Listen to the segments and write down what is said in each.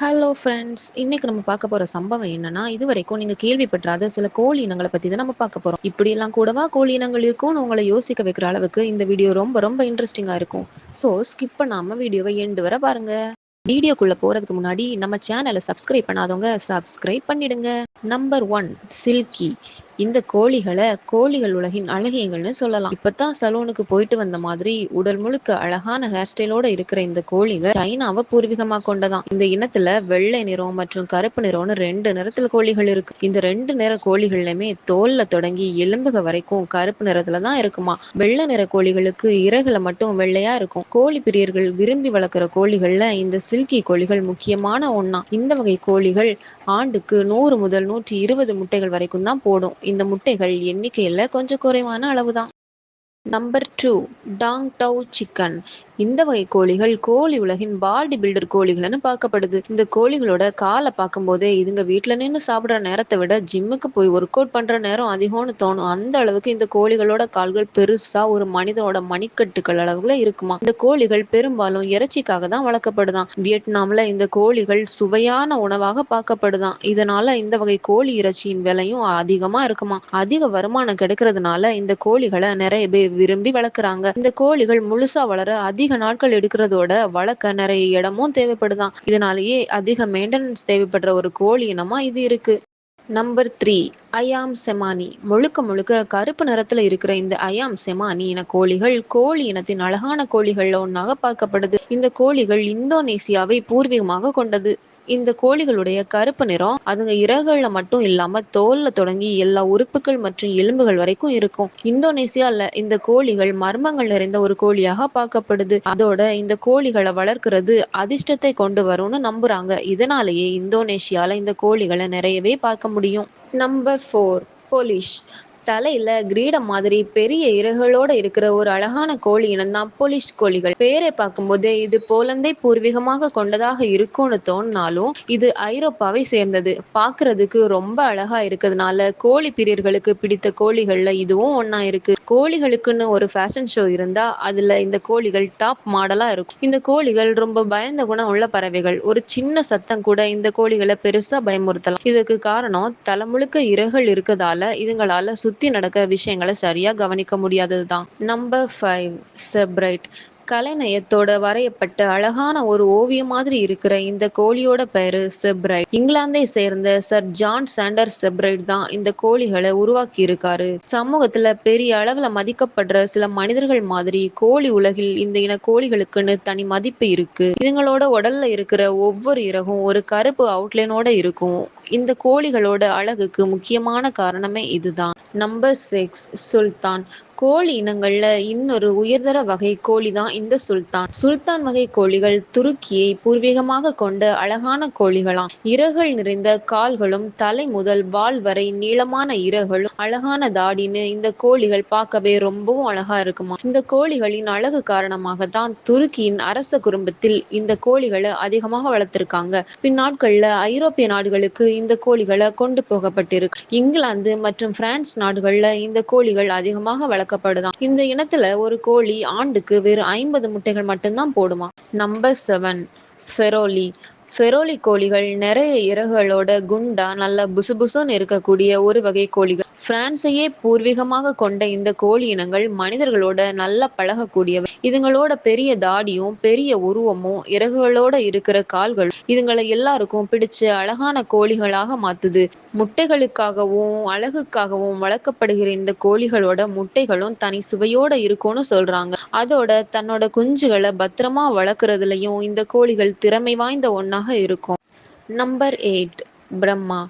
Hello friends இன்னைக்கு நம்ம பார்க்க போற சம்பவம் என்னன்னா இதுவரைக்கும் நீங்க கேள்விப்பட்டாத சில கோழி இனங்களை பத்தி தான் நம்ம பார்க்க போறோம். இப்படி எல்லாம் கூடவா கோழி இனங்கள் இருக்கும்னு உங்களை யோசிக்க வைக்கிற அளவுக்கு இந்த வீடியோ ரொம்ப ரொம்ப இன்ட்ரெஸ்டிங்கா இருக்கும். ஸோ ஸ்கிப் பண்ணாம வீடியோவை எண்டு வர பாருங்க. வீடியோக்குள்ள போறதுக்கு முன்னாடி நம்ம சேனலை சப்ஸ்கிரைப் பண்ணாதவங்க சப்ஸ்கிரைப் பண்ணிடுங்க. நம்பர் ஒன் சில்கி இந்த கோழிகளை கோழிகள் உலகின் அழகியங்கள்னு சொல்லலாம். இப்பதான் சலூனுக்கு போயிட்டு வந்த மாதிரி உடல் முழுக்க அழகான ஹேர் ஸ்டைலோட இருக்கிற இந்த கோழிகள் சைனாவை பூர்வீகமா கொண்டதான் இந்த இனத்துல வெள்ளை நிறம் மற்றும் கருப்பு நிறம்னு ரெண்டு நிறத்துல கோழிகள் இருக்கு. இந்த ரெண்டு நிற கோழிகள்லயுமே தோல்ல தொடங்கி எலும்புக வரைக்கும் கருப்பு நிறத்துல தான் இருக்குமா. வெள்ளை நிற கோழிகளுக்கு இறகுல மட்டும் வெள்ளையா இருக்கும். கோழி பிரியர்கள் விரும்பி வளர்க்குற கோழிகள்ல இந்த சில்கி கோழிகள் முக்கியமான ஒன்னா இந்த வகை கோழிகள் ஆண்டுக்கு நூறு முதல் நூற்றி இருபது முட்டைகள் வரைக்கும் தான் போடும். இந்த முட்டைகள் எண்ணிக்கையில் கொஞ்சம் குறைவான அளவு தான் number two Dong Tao chicken இந்த வகை கோழிகள் கோழி உலகின் பாடி பில்டர் கோழிகள்னு பார்க்கப்படுது. இந்த கோழிகளோட காலை பார்க்கும்போதே இதுங்க வீட்டுல நின்று சாப்பிடுற நேரத்தை விட ஜிம்முக்கு போய் ஒர்க் அவுட் பண்ற நேரம் அதிகம்னு தோணும். அந்த அளவுக்கு இந்த கோழிகளோட கால்கள் பெருசா ஒரு மனிதனோட மணிக்கட்டுகள் அளவுல இருக்குமா? இந்த கோழிகள் பெரும்பாலும் இறைச்சிக்காக தான் வளர்க்கப்படுதான். வியட்நாம்ல இந்த கோழிகள் சுவையான உணவாக பார்க்கப்படுதான். இதனால இந்த வகை கோழி இறைச்சியின் விலையும் அதிகமா இருக்குமா? அதிக வருமானம் கிடைக்கிறதுனால இந்த கோழிகளை நிறைய பேர் விரும்பி வளர்க்குறாங்க. இந்த கோழிகள் முழுசா வளர அதிக நாட்கள் எடுக்கிறதோட வளர்க்க நிறைய இடமும் தேவைப்படுதான். இதனாலேயே அதிக மெயின்டெனன்ஸ் தேவைப்படுற ஒரு கோழி இனமா இது இருக்கு. நம்பர் த்ரீ அயாம் செமானி முழுக்க முழுக்க கருப்பு நிறத்துல இருக்கிற இந்த அயாம் செமானி இன கோழிகள் கோழி இனத்தின் அழகான கோழிகள்ல ஒன்றாக பார்க்கப்படுது. இந்த கோழிகள் இந்தோனேசியாவை பூர்வீகமாக கொண்டது. இந்த கோழிகளுடைய கருப்பு நிறம் அதுங்க இறகுல மட்டும் இல்லாம தோல்ல தொடங்கி எல்லா உறுப்புகள் மற்றும் எலும்புகள் வரைக்கும் இருக்கும். இந்தோனேசியால இந்த கோழிகள் மர்மங்கள் நிறைந்த ஒரு கோழியாக பார்க்கப்படுது. அதோட இந்த கோழிகளை வளர்க்கிறது அதிர்ஷ்டத்தை கொண்டு வரும்னு நம்புறாங்க. இதனாலேயே இந்தோனேஷியால இந்த கோழிகளை நிறையவே பார்க்க முடியும். நம்பர் ஃபோர் போலீஷ் தலையில கிரீடம் மாதிரி பெரிய இறகுகளோட இருக்கிற ஒரு அழகான கோழி இனம் தான் போலிஷ் கோழிகள். பேரை பார்க்கும்போது இது போலந்தை பூர்வீகமாக கொண்டதாக இருக்கும்னு தோணினாலும் இது ஐரோப்பாவை சேர்ந்தது. பாக்குறதுக்கு ரொம்ப அழகா இருக்கிறதுனால கோழி பிரியர்களுக்கு பிடித்த கோழிகள்ல இதுவும் ஒன்னா இருக்கு. கோழிகளுக்குன்னு ஒரு ஃபேஷன் ஷோ இருந்தா அதுல இந்த கோழிகள் டாப் மாடலா இருக்கும். இந்த கோழிகள் ரொம்ப பயந்த குணம் உள்ள பறவைகள். ஒரு சின்ன சத்தம் கூட இந்த கோழிகளை பெருசா பயமுறுத்தலாம். இதுக்கு காரணம் தலைமுழுக்க இறகுகள் இருக்கதால இதுங்களால சுத்த நடக்க விஷயங்களை சரியா கவனிக்க முடியாதது தான் நம்பர் ஃபைவ் செப்ரைட் கலைநயத்தோட வரையப்பட்ட அழகான ஒரு ஓவியம் மாதிரி இருக்கிற இந்த கோழியோட பெயரு செப்ரைட். இங்கிலாந்தை சேர்ந்த சர் ஜான் சாண்டர் செப்ரைட் தான் இந்த கோழிகளை உருவாக்கி இருக்காரு. சமூகத்துல பெரிய அளவுல மதிக்கப்படுற சில மனிதர்கள் மாதிரி கோழி உலகில் இந்த இன கோழிகளுக்குன்னு தனி மதிப்பு இருக்கு. இதுங்களோட உடல்ல இருக்கிற ஒவ்வொரு இறகும் ஒரு கருப்பு அவுட்லைனோட இருக்கும். இந்த கோழிகளோட அழகுக்கு முக்கியமான காரணமே இதுதான். நம்பர் சிக்ஸ் சுல்தான். கோழி இனங்கள்ல இன்னொரு உயர்தர வகை கோழி தான் இந்த சுல்தான். சுல்தான் வகை கோழிகள் துருக்கியை பூர்வீகமாக கொண்ட அழகான கோழிகளாம். இறகுகள் நிறைந்த கால்களும் தலை முதல் வால் வரை நீளமான இறகுகளும் அழகான தாடின்னு இந்த கோழிகள் பார்க்கவே ரொம்பவும் அழகா இருக்குமா. இந்த கோழிகளின் அழகு காரணமாக தான் துருக்கியின் அரச குடும்பத்தில் இந்த கோழிகளை அதிகமாக வளர்த்திருக்காங்க. பின்னாட்கள்ல ஐரோப்பிய நாடுகளுக்கு இந்த கோழிகளை கொண்டு போகப்பட்டிருக்கு. இங்கிலாந்து மற்றும் பிரான்ஸ் நாடுகள்ல இந்த கோழிகள் அதிகமாக வளர்க்கப்படுதாம் இந்த இனத்துல ஒரு கோழி ஆண்டுக்கு வெறும் ஐம்பது முட்டைகள் மட்டும்தான் போடுமா? நம்பர் செவன் ஃபெரோலி ஃபெரோலி கோழிகள் நிறைய இறகுகளோட குண்டா நல்ல புசுபுசுன்னு இருக்கக்கூடிய ஒரு வகை கோழிகள். பிரான்சையே பூர்வீகமாக கொண்ட இந்த கோழி இனங்கள் மனிதர்களோட நல்லா பழகக்கூடியவை. இதுங்களோட பெரிய தாடியும் பெரிய உருவமும் இறகுகளோட இருக்கிற கால்கள் இதுங்களை எல்லாருக்கும் பிடிச்ச அழகான கோழிகளாக மாத்துது. முட்டைகளுக்காகவும் அழகுக்காகவும் வளர்க்கப்படுகிற இந்த கோழிகளோட முட்டைகளும் தனி சுவையோட இருக்கும்னு சொல்றாங்க. அதோட தன்னோட குஞ்சுகளை பத்திரமா வளர்க்குறதுலயும் இந்த கோழிகள் திறமை வாய்ந்த ஒன்னாக இருக்கும். Number eight Brahma.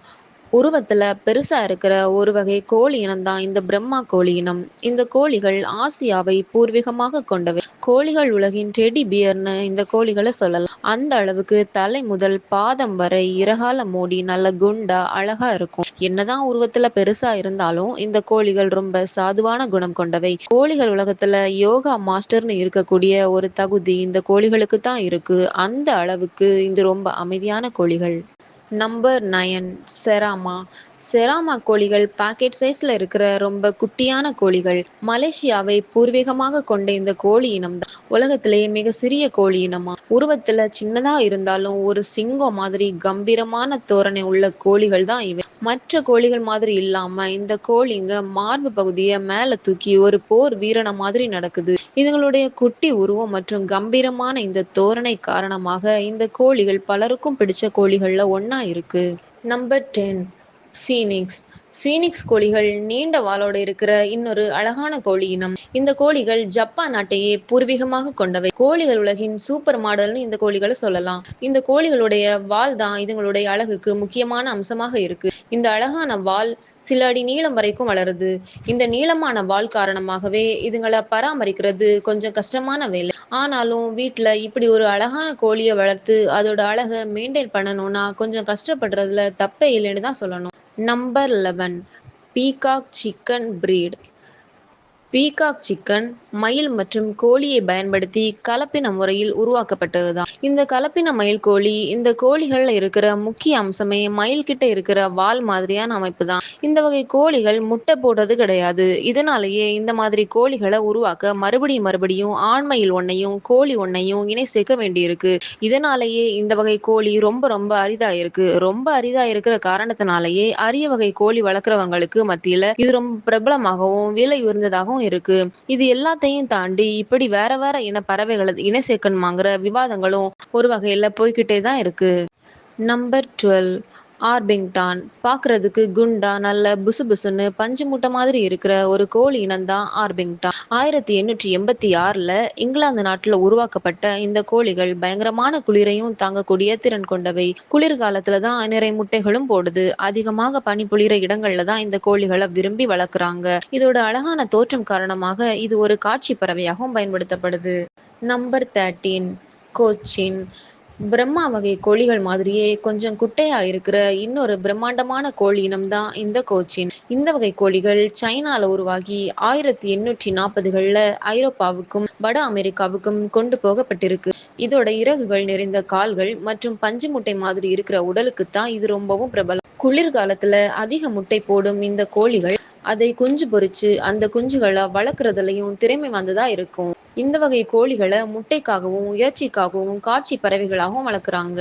உருவத்துல பெருசா இருக்கிற ஒரு வகை கோழி இனம்தான் இந்த பிரம்மா கோழி இனம். இந்த கோழிகள் ஆசியாவை பூர்வீகமாக கொண்டவை. கோழிகள் உலகின் டெடி பியர்னு இந்த கோழிகளை சொல்லலாம். அந்த அளவுக்கு தலை முதல் பாதம் வரை இறகால மூடி நல்ல குண்டா அழகா இருக்கும். என்னதான் உருவத்துல பெருசா இருந்தாலும் இந்த கோழிகள் ரொம்ப சாதுவான குணம் கொண்டவை. கோழிகள் உலகத்துல யோகா மாஸ்டர்னு இருக்கக்கூடிய ஒரு தகுதி இந்த கோழிகளுக்கு தான் இருக்கு. அந்த அளவுக்கு இது ரொம்ப அமைதியான கோழிகள். நம்பர் நயன் செராமா செராமா கோழிகள் பாக்கெட் சைஸ்ல இருக்கிற ரொம்ப குட்டியான கோழிகள். மலேசியாவை பூர்வீகமாக கொண்ட இந்த கோழி இனம் தான். உலகத்திலேயே மிக சிறிய கோழி இனமா. உருவத்துல சின்னதா இருந்தாலும் ஒரு சிங்கம் மாதிரி கம்பீரமான தோரணை உள்ள கோழிகள் தான் இவை. மற்ற கோழிகள் மாதிரி இல்லாம இந்த கோழிங்க மார்பு பகுதியை மேல தூக்கி ஒரு போர் வீரன மாதிரி நடக்குது. இதுங்களுடைய குட்டி உருவம் மற்றும் கம்பீரமான இந்த தோரணை காரணமாக இந்த கோழிகள் பலருக்கும் பிடிச்ச கோழிகள்ல ஒன்னா இருக்கு. நம்பர் டென் ஃபீனிக்ஸ் ஃபீனிக்ஸ் கோழிகள் நீண்ட வாளோடு இருக்கிற இன்னொரு அழகான கோழி இனம். இந்த கோழிகள் ஜப்பான் நாட்டையே பூர்வீகமாக கொண்டவை. கோழிகள் உலகின் சூப்பர் மாடல்னு இந்த கோழிகளை சொல்லலாம். இந்த கோழிகளுடைய வால் தான் இதுங்களுடைய அழகுக்கு முக்கியமான அம்சமாக இருக்கு. இந்த அழகான வால் சில அடி நீளம் வரைக்கும் வளருது. இந்த நீளமான வால் காரணமாகவே இதுங்களை பராமரிக்கிறது கொஞ்சம் கஷ்டமான வேலை. ஆனாலும் வீட்டில் இப்படி ஒரு அழகான கோழியை வளர்த்து அதோட அழகை மெயின்டைன் பண்ணணும்னா கொஞ்சம் கஷ்டப்படுறதுல தப்பே இல்லைன்னு தான் சொல்லணும். Number eleven peacock chicken breed peacock chicken மயில் மற்றும் கோழியை பயன்படுத்தி கலப்பின முறையில் உருவாக்கப்பட்டதுதான். இந்த கலப்பின மயில் கோழி இந்த கோழிகள்ல இருக்கிற முக்கிய அம்சமே மயில் கிட்ட இருக்கிற வால் மாதிரியான அமைப்பு தான் இந்த வகை கோழிகள் முட்டை போடுறது கிடையாது. இதனாலேயே இந்த மாதிரி கோழிகளை உருவாக்க மறுபடியும் மறுபடியும் ஆண்மயில் ஒன்னையும் கோழி ஒன்னையும் இணை சேர்க்க வேண்டியிருக்கு. இதனாலேயே இந்த வகை கோழி ரொம்ப ரொம்ப அரிதா இருக்கு ரொம்ப அரிதா இருக்கிற காரணத்தினாலேயே அரிய வகை கோழி வளர்க்குறவங்களுக்கு மத்தியில இது ரொம்ப பிரபலமாகவும் விலை உயர்ந்ததாகவும் இருக்கு. இது எல்லாத்தையும் தாண்டி இப்படி வேற வேற இன பறவைகள் இணை சேர்க்கணுமாங்கிற விவாதங்களும் ஒரு வகையில போய்கிட்டே தான் இருக்கு. நம்பர் டுவெல் ஆர்பிங்டான் பாக்குறதுக்கு குண்டா நல்ல புசு புசுன்னு பஞ்சு மூட்டை மாதிரி இருக்கிற ஒரு கோழி இனம்தான் ஆர்பிங்டான் ஆயிரத்தி எண்ணூற்றி எண்பத்தி ஆறுல இங்கிலாந்து நாட்டுல உருவாக்கப்பட்ட இந்த கோழிகள் பயங்கரமான குளிரையும் தாங்கக்கூடிய திறன் கொண்டவை. குளிர்காலத்துல தான் நிறை முட்டைகளும் போடுது. அதிகமாக பனி புளிர இடங்கள்ல தான் இந்த கோழிகளை விரும்பி வளர்க்குறாங்க. இதோட அழகான தோற்றம் காரணமாக இது ஒரு காட்சி பறவையாகவும் பயன்படுத்தப்படுது. நம்பர் தேர்ட்டீன் கோச்சின் பிரம்மா வகை கோழிகள் மாதிரியே கொஞ்சம் குட்டையா இருக்கிற இன்னொரு பிரம்மாண்டமான கோழி இனம்தான் இந்த கோச்சின். இந்த வகை கோழிகள் சைனால உருவாகி ஆயிரத்தி எண்ணூற்றி நாற்பதுகள்ல ஐரோப்பாவுக்கும் வட அமெரிக்காவுக்கும் கொண்டு போகப்பட்டிருக்கு. இதோட இறகுகள் நிறைந்த கால்கள் மற்றும் பஞ்சு முட்டை மாதிரி இருக்கிற உடலுக்குத்தான் இது ரொம்பவும் பிரபலம். குளிர்காலத்துல அதிக முட்டை போடும் இந்த கோழிகள் அதை குஞ்சு பொறிச்சு அந்த குஞ்சுகளை வளர்க்குறதுலயும் திறமை வந்ததா இருக்கும். இந்த வகை கோழிகளை முட்டைக்காகவும் இறைச்சிக்காகவும் காட்சி பறவைகளாகவும் வளர்க்குறாங்க.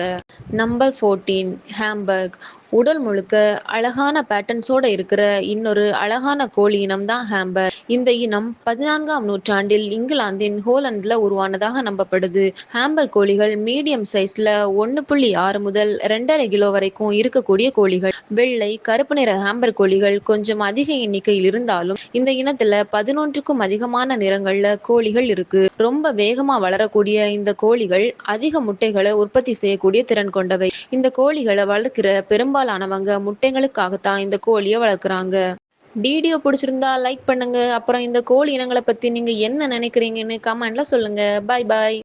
நம்பர் ஃபோர்டீன் ஹேம்பர்க் உடல் முழுக்க அழகான பேட்டர்ன்ஸோட இருக்கிற இன்னொரு அழகான கோழி இனம் தான் ஹேம்பர் இந்த இனம் பதினான்காம் நூற்றாண்டில் இங்கிலாந்தின் ஹோலந்துல உருவானதாக நம்பப்படுது. ஹேம்பர் கோழிகள் மீடியம் சைஸ்ல ஒன்னு புள்ளி ஆறு முதல் ரெண்டரை கிலோ வரைக்கும் இருக்கக்கூடிய கோழிகள். வெள்ளை கருப்பு நிற ஹேம்பர் கோழிகள் கொஞ்சம் அதிக எண்ணிக்கையில் இருந்தாலும் இந்த இனத்துல பதினொன்றுக்கும் அதிகமான நிறங்கள்ல கோழிகள் இருக்கு. ரொம்ப வேகமா வளரக்கூடிய இந்த கோழிகள் அதிக முட்டைகளை உற்பத்தி செய்யக்கூடிய திறன் கொண்டவை. இந்த கோழிகளை வளர்க்கிற பெரும்பாலும் பெரும்பாலானவங்க முட்டைகளுக்காகத்தான் இந்த கோழியை வளர்க்குறாங்க. வீடியோ பிடிச்சிருந்தா லைக் பண்ணுங்க. அப்புறம் இந்த கோழி இனங்களை பத்தி நீங்க என்ன நினைக்கிறீங்கன்னு கமெண்ட்ல சொல்லுங்க. பாய் பாய்